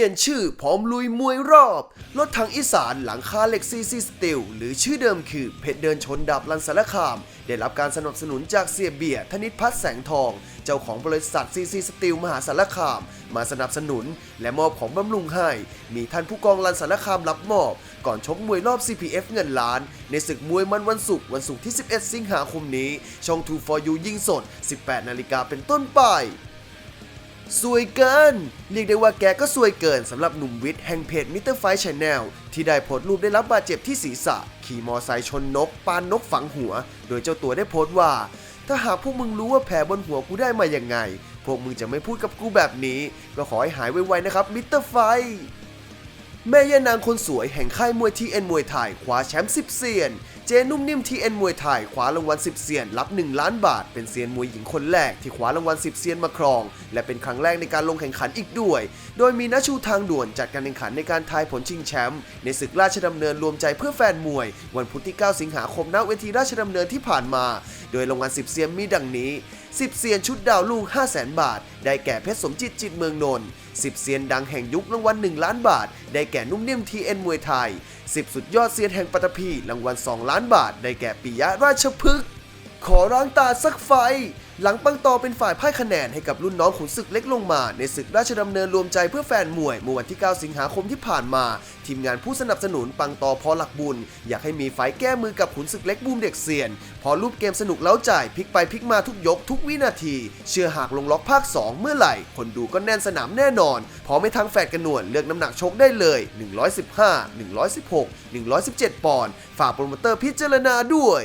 ลี่ยนชื่อพร้อมลุยมวยรอบรถถังอีสานหลังคาเหล็กซีซีสตีลหรือชื่อเดิมคือเพชรเดินชนดับลันสารคาม ได้รับการสนับสนุนจากเสียเบียร์ธนิตพัฒแสงทอง เจ้าของบริษัทซีซีสตีลมหาสารคาม มาสนับสนุน และมอบของบำรุงให้ มีท่านผู้กองลันสารคามรับมอบ ก่อนชกมวยรอบ CPF เงินล้าน ในศึกมวยมันวันศุกร์วันศุกร์ที่ 11 สิงหาคมนี้ ช่อง 2 for you ยิงสด 18 นาฬิกาเป็นต้นไป สวยเกิน เรียกได้ว่าแกก็สวยเกินสำหรับหนุ่มวิทย์แห่งเพจมิเตอร์ไฟชแนลที่ได้โพสต์รูปได้รับบาดเจ็บที่ศีรษะ ขี่มอไซค์ชนนก ปานนกฝังหัว โดยเจ้าตัวได้โพสต์ว่า ถ้าหากพวกมึงรู้ว่าแผลบนหัวกูได้มาอย่างไง พวกมึงจะไม่พูดกับกูแบบนี้ ก็ขอให้หายไวๆนะครับมิเตอร์ไฟแม่ย่านางคนสวยแห่งค่ายมวยทีเอ็นมวยไทยคว้าแชมป์10เซียน จนุ่มนิ่มทีเอ็นมวยไทยคว้ารางวัล10เซียนรับ 1 ล้านบาท เป็นเซียนมวยหญิงคนแรกที่คว้ารางวัล10เซียนมาครอง และเป็นครั้งแรกในการลงแข่งขันอีกด้วย โดยมีนัชชูทางด่วนจัดการแข่งขันในการทายผลชิงแชมป์ในศึกราชดำเนินรวมใจเพื่อแฟนมวย วันพุธที่ 9 สิงหาคมณเวทีราชดำเนินที่ผ่านมา โดยรางวัล10เซียนมีดังนี้ 10เซียนชุดดาวลูก 5 0 0 0 0 0 บาท ได้แก่เพชรสมจิตจิตเมืองนนท์10เซียนดังแห่งยุครางวัล1ล้านบาท ได้แก่นุ่มนิ่มทีเอ็นมวยไทย 10 สุดยอดเซียนแห่งปัตตภีรางวัล2ล้านบาทได้แก่ปิยะราชพฤกษ์ขอร้างตาสักไฟ หลังปังตอเป็นฝ่ายพ่ายคะแนนให้กับรุ่นน้องขุนศึกเล็กลงมา ในศึกราชดำเนินรวมใจเพื่อแฟนมวยเมื่อวันที่ 9 สิงหาคมที่ผ่านมา ทีมงานผู้สนับสนุนปังตอพอหลักบุญ อยากให้มีไฟท์แก้มือกับขุนศึกเล็กบูมเด็กเซียน พอรูปเกมสนุกเล้าใจพลิกไปพลิกมาทุกยกทุกวินาที เชื่อหากลงล็อกภาค 2 เมื่อไหร่ คนดูก็แน่นสนามแน่นอน พอไม่ทั้งแฟดกันหนวลเลือกน้ำหนักชกได้เลย 115 116 117 ปอนด์ฝากโปรโมเตอร์พิจารณาด้วย